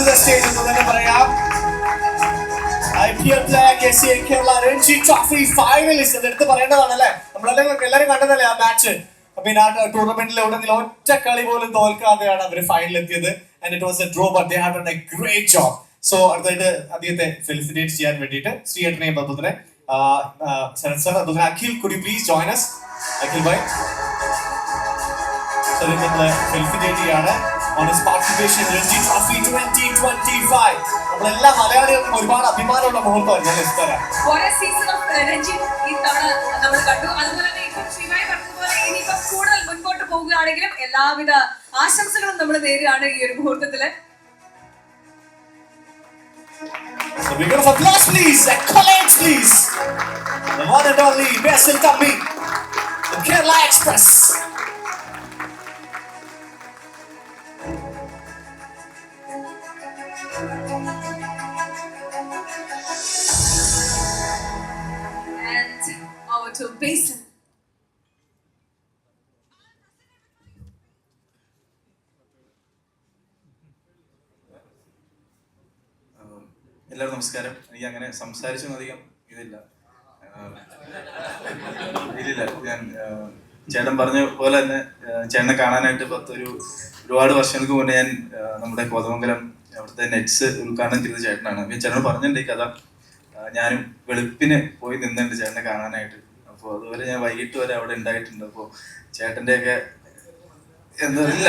Stage സ്റ്റേജിൽ തന്നെ പറയാം. I P L Kerala Ranji trophy finalist അത് എടുത്ത് പറയേണ്ടതാണല്ലേ? നമ്മളെല്ലാവരും എല്ലാവരും കണ്ടതല്ലേ ആ മാച്ച് പിന്നെ ആ ടൂർണമെന്റിൽ ഉടനീളം ഒറ്റ കളി പോലും തോൽക്കാതെയാണ് അവർ ഫൈനൽ എത്തിയത്. And it was a draw but they have done a great job so അടുത്തായിട്ട് അദ്ദേഹത്തെ ഫെലിസിറ്റേറ്റ് ചെയ്യാൻ വേണ്ടിയിട്ട് ശ്രീയേട്ടനെയും അതുപോലെ ശരത് സർ അതുപോലെ അഖിൽ കുടി പ്ലീസ് ജോയിൻ us? അഖിൽ ഭായ് ഫെലിസിറ്റേറ്റ് ചെയ്യാണ്. On his participation Ranji trophy 2025 നമ്മളെല്ലാ മലയാളികൾക്കും ഒരുപാട് അഭിമാനമുള്ള മുഹൂർത്തമാണ് ഞാൻ ഇഷ്ടം ഓരോ സീസൺ ഓഫ് രഞ്ജിത്ത് ഇത്തവണ നമ്മൾ കണ്ടു അതുപോലെ തന്നെ ഇപ്പം ശ്രീമായി പറഞ്ഞതുപോലെ ഇനിയിപ്പം കൂടുതൽ മുൻപോട്ട് പോവുകയാണെങ്കിലും എല്ലാവിധ ആശംസകളും നമ്മൾ നേരുകയാണ് ഈ ഒരു മുഹൂർത്തത്തിൽ So big round of applause, please. Accolades, please. The one and only Basil Tambi, the Kerala Express. എല്ലാവർക്കും നമസ്കാരം. എനിക്ക് അങ്ങനെ സംസാരിച്ചൊന്നും അധികം ഇതില്ല. ആഹ് ഇല്ലില്ല ഞാൻ ചേട്ടൻ പറഞ്ഞ പോലെ തന്നെ ചേട്ടനെ കാണാനായിട്ട് പത്തൊരു ഒരുപാട് വർഷങ്ങൾക്ക് മുന്നേ ഞാൻ നമ്മുടെ കോതമംഗലം അവിടുത്തെ നെറ്റ്സ് ഉദ്ഘാടനം ചെയ്ത ചേട്ടനാണ്. ഞാൻ ചേട്ടൻ പറഞ്ഞിട്ടുണ്ട് ഈ കഥ. ഞാനും വെളുപ്പിന് പോയി നിന്നിട്ടുണ്ട് ചേട്ടനെ കാണാനായിട്ട്. അപ്പോൾ അതുപോലെ ഞാൻ വൈകിട്ട് വരെ അവിടെ ഉണ്ടായിട്ടുണ്ട്. അപ്പോൾ ചേട്ടന്റെയൊക്കെ എന്താ ഇല്ല.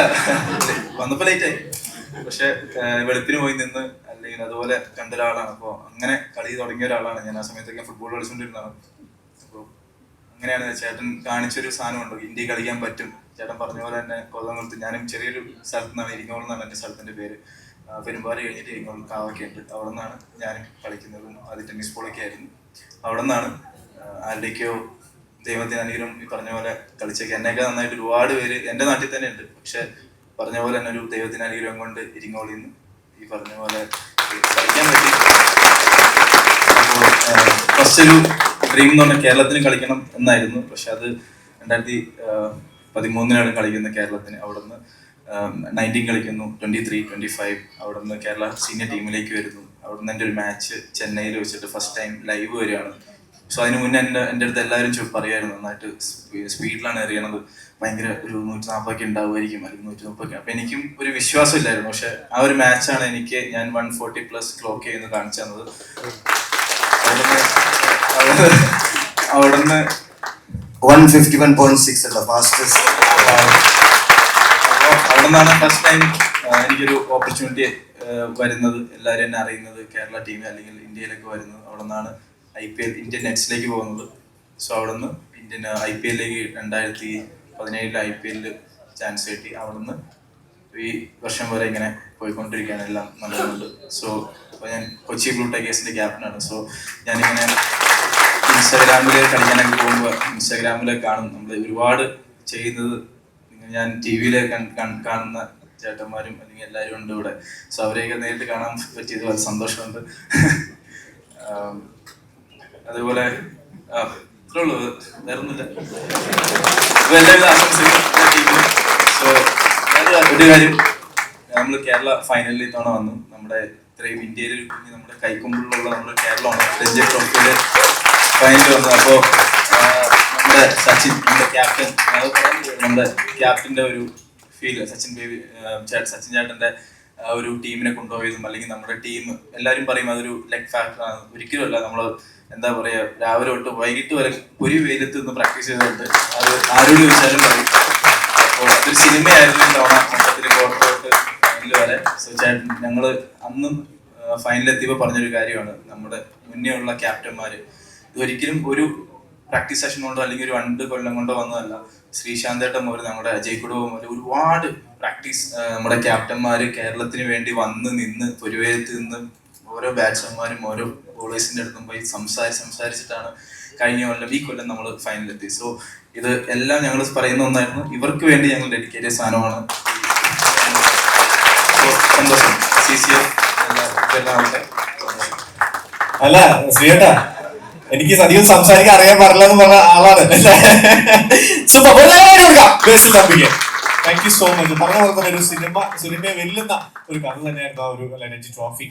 വന്നപ്പോൾ ലേറ്റ് ആയി. പക്ഷെ വെളുപ്പിന് പോയി നിന്ന് അല്ലെങ്കിൽ അതുപോലെ കണ്ട ഒരാളാണ് അപ്പോൾ അങ്ങനെ കളി തുടങ്ങിയ ഒരാളാണ് ഞാൻ. ആ സമയത്തൊക്കെ ഫുട്ബോൾ കളിച്ചുകൊണ്ടിരുന്നതാണ് അപ്പോൾ അങ്ങനെയാണ് ചേട്ടൻ കാണിച്ചൊരു സാധനമുണ്ടോ. ഇന്ത്യ കളിക്കാൻ പറ്റും. ചേട്ടൻ പറഞ്ഞ പോലെ തന്നെ കൊല്ലംകുളത്ത് ഞാനും ചെറിയൊരു സ്ഥലത്ത് നിന്നാണ്. ഇരിങ്ങോളം എന്നാണ് എന്റെ സ്ഥലത്തിന്റെ പേര്. ആ, പെരുമ്പാറ കഴിഞ്ഞിട്ട് ഇരിങ്ങോളം കാവൊക്കെ ഉണ്ട് അവിടെ നിന്നാണ് ഞാനും കളിക്കുന്നതും. അത് ടെന്നീസ് ബോളൊക്കെ ആയിരുന്നു. അവിടെ നിന്നാണ് ആരുടെയൊക്കെയോ ദൈവത്തിന് അനുഗ്രഹം ഈ പറഞ്ഞ പോലെ കളിച്ചൊക്കെ. എന്നെയൊക്കെ നന്നായിട്ട് ഒരുപാട് പേര് എന്റെ നാട്ടിൽ തന്നെ ഉണ്ട്. പക്ഷെ പറഞ്ഞ പോലെ തന്നെ ഒരു ദൈവത്തിന് അനുഗ്രഹം കൊണ്ട് ഇരിങ്ങോളിൽ നിന്ന് ഈ പറഞ്ഞ പോലെ കളിക്കാൻ പറ്റി ഫസ്റ്റ് ഒരു ഡ്രീം എന്ന് പറഞ്ഞാൽ കേരളത്തിന് കളിക്കണം എന്നായിരുന്നു. പക്ഷെ അത് രണ്ടായിരത്തി പതിമൂന്നിനാണ് കളിക്കുന്നത് കേരളത്തിന് അവിടെ നിന്ന് നയന്റീൻ കളിക്കുന്നു ട്വന്റി ത്രീ ട്വന്റി ഫൈവ് അവിടെ നിന്ന് കേരള സീനിയർ ടീമിലേക്ക് വരുന്നു. അവിടെ നിന്ന് എന്റെ ഒരു മാച്ച് ചെന്നൈയിൽ വെച്ചിട്ട് ഫസ്റ്റ് ടൈം ലൈവ് വരികയാണ്. സോ അതിന് മുന്നേ എന്റെ എന്റെ അടുത്ത് എല്ലാവരും ചോ പറയുമായിരുന്നു നന്നായിട്ട് സ്പീഡിലാണ് എറിയണത് ഭയങ്കര ഒരു നൂറ്റി നാൽപ്പതൊക്കെ ഉണ്ടാവുമായിരിക്കും അല്ലെങ്കിൽ നൂറ്റി മുപ്പതൊക്കെ അപ്പം എനിക്കും ഒരു വിശ്വാസം ഇല്ലായിരുന്നു. പക്ഷെ ആ ഒരു മാച്ചാണ് എനിക്ക് ഞാൻ വൺ ഫോർട്ടി പ്ലസ് ക്ലോക്ക് ചെയ്യുന്ന കാണിച്ചു തന്നത്. അവിടുന്ന് one fifty one point six അല്ല ഫാസ്റ്റസ്റ്റ് അപ്പോൾ അവിടെ നിന്നാണ് ഫസ്റ്റ് ടൈം എനിക്കൊരു ഓപ്പർച്യൂണിറ്റി വരുന്നത്. എല്ലാവരും എന്നെ അറിയുന്നത് കേരള ടീമിൽ അല്ലെങ്കിൽ ഇന്ത്യയിലൊക്കെ വരുന്നത്. അവിടെ നിന്നാണ് ഐ പി എൽ ഇന്ത്യൻ നെറ്റ്സിലേക്ക് പോകുന്നത്. സോ അവിടെ നിന്ന് ഇന്ത്യൻ ഐ പി എല്ലിലേക്ക് രണ്ടായിരത്തി പതിനേഴിൽ ഐ പി എല്ലിൽ ചാൻസ് കിട്ടി. അവിടെ നിന്ന് ഈ വർഷം വരെ ഇങ്ങനെ പോയിക്കൊണ്ടിരിക്കുകയാണ്. എല്ലാം നടക്കുന്നുണ്ട് സോ അപ്പോൾ ഞാൻ കൊച്ചി ബ്ലൂ ടൈഗേഴ്സിന്റെ ക്യാപ്റ്റനാണ്. സോ ഞാനിങ്ങനെ ഇൻസ്റ്റാഗ്രാമിൽ കളിക്കാനൊക്കെ പോകുമ്പോൾ ഇൻസ്റ്റാഗ്രാമിൽ കാണും. നമ്മൾ ഒരുപാട് ചെയ്യുന്നത് ഞാൻ ടി വിയിൽ കാണുന്ന ചേട്ടന്മാരും അല്ലെങ്കിൽ എല്ലാവരും ഉണ്ട് ഇവിടെ. സോ അവരെയൊക്കെ നേരിട്ട് കാണാൻ പറ്റിയത് വളരെ സന്തോഷമുണ്ട്. അതുപോലെ ആ ഇത്രേ ഉള്ളൂ. വേറെ ഒന്നുമില്ല അപ്പോൾ എല്ലാവിധ ആശംസകളും സോ നമ്മൾ കേരള ഫൈനലിൽ തവണ വന്നു. നമ്മുടെ ഇത്രയും ഇന്ത്യയിൽ നമ്മുടെ കൈക്കുമ്പിളിലുള്ള നമ്മുടെ കേരളമാണ്. രഞ്ജി ട്രോഫിയുടെ ഫൈനലിൽ വന്നത്. അപ്പോൾ നമ്മുടെ സച്ചിൻ നമ്മുടെ ക്യാപ്റ്റൻ നമ്മുടെ ക്യാപ്റ്റന്റെ ഒരു ഫീൽ സച്ചിൻ ബേബി സച്ചിൻ ചേട്ടന്റെ ഒരു ടീമിനെ കൊണ്ടുപോയതും അല്ലെങ്കിൽ നമ്മുടെ ടീം എല്ലാവരും പറയും അതൊരു ലെഗ് ഫാക്ടർ ആണ്. ഒരിക്കലും അല്ല നമ്മൾ എന്താ പറയാ രാവിലെ തൊട്ട് വൈകിട്ട് വരെ ഒരു വെയിലത്ത് നിന്ന് പ്രാക്ടീസ് ചെയ്തുകൊണ്ട് അത് ആരോട് ചോദിച്ചാലും പറയും. അപ്പോൾ അതൊരു സിനിമയായിരുന്നു തവണ മൊത്തത്തിൽ ക്വാർട്ടർ ഫൈനൽ വരെ. സോ ചേട്ടൻ ഞങ്ങൾ അന്നും ഫൈനൽ എത്തിയപ്പോൾ പറഞ്ഞൊരു കാര്യമാണ്. നമ്മുടെ മുന്നേ ഉള്ള ക്യാപ്റ്റന്മാർ ഇതൊരിക്കലും ഒരു പ്രാക്ടീസ് സെഷൻ കൊണ്ടോ അല്ലെങ്കിൽ ഒരു രണ്ട് കൊല്ലം കൊണ്ടോ വന്നതല്ല. ശ്രീശാന്തേട്ടൻ മുതൽ നമ്മുടെ അജയ് കുടുംബം മുതൽ ഒരുപാട് പ്രാക്ടീസ് നമ്മുടെ ക്യാപ്റ്റന്മാർ കേരളത്തിന് വേണ്ടി വന്ന് നിന്ന് പൊരുവേരത്ത് നിന്ന് ഓരോ ബാറ്റ്സ്മാന്മാരും ഓരോ ബോളേഴ്സിന്റെ അടുത്തും പോയി സംസാരിച്ച് സംസാരിച്ചിട്ടാണ് കഴിഞ്ഞ കൊല്ലം ഈ കൊല്ലം നമ്മൾ ഫൈനലെത്തി സോ ഇത് എല്ലാം ഞങ്ങൾ പറയുന്ന ഒന്നായിരുന്നു. ഇവർക്ക് വേണ്ടി ഞങ്ങൾ ഡെഡിക്കേറ്റ് ചെയ്ത സാധനമാണ് അല്ല ശ്രീയേട്ടാ എനിക്ക് അധികം സംസാരിക്കാൻ അറിയാൻ എന്ന് പറഞ്ഞ ആളാണ്. താങ്ക് യു സോ മച്ച് പറഞ്ഞ പോലെ തന്നെ ഒരു സിനിമ സിനിമയെ വെല്ലുന്ന ഒരു കഥ തന്നെയായിരുന്നു ആ ഒരു രഞ്ജി ട്രോഫി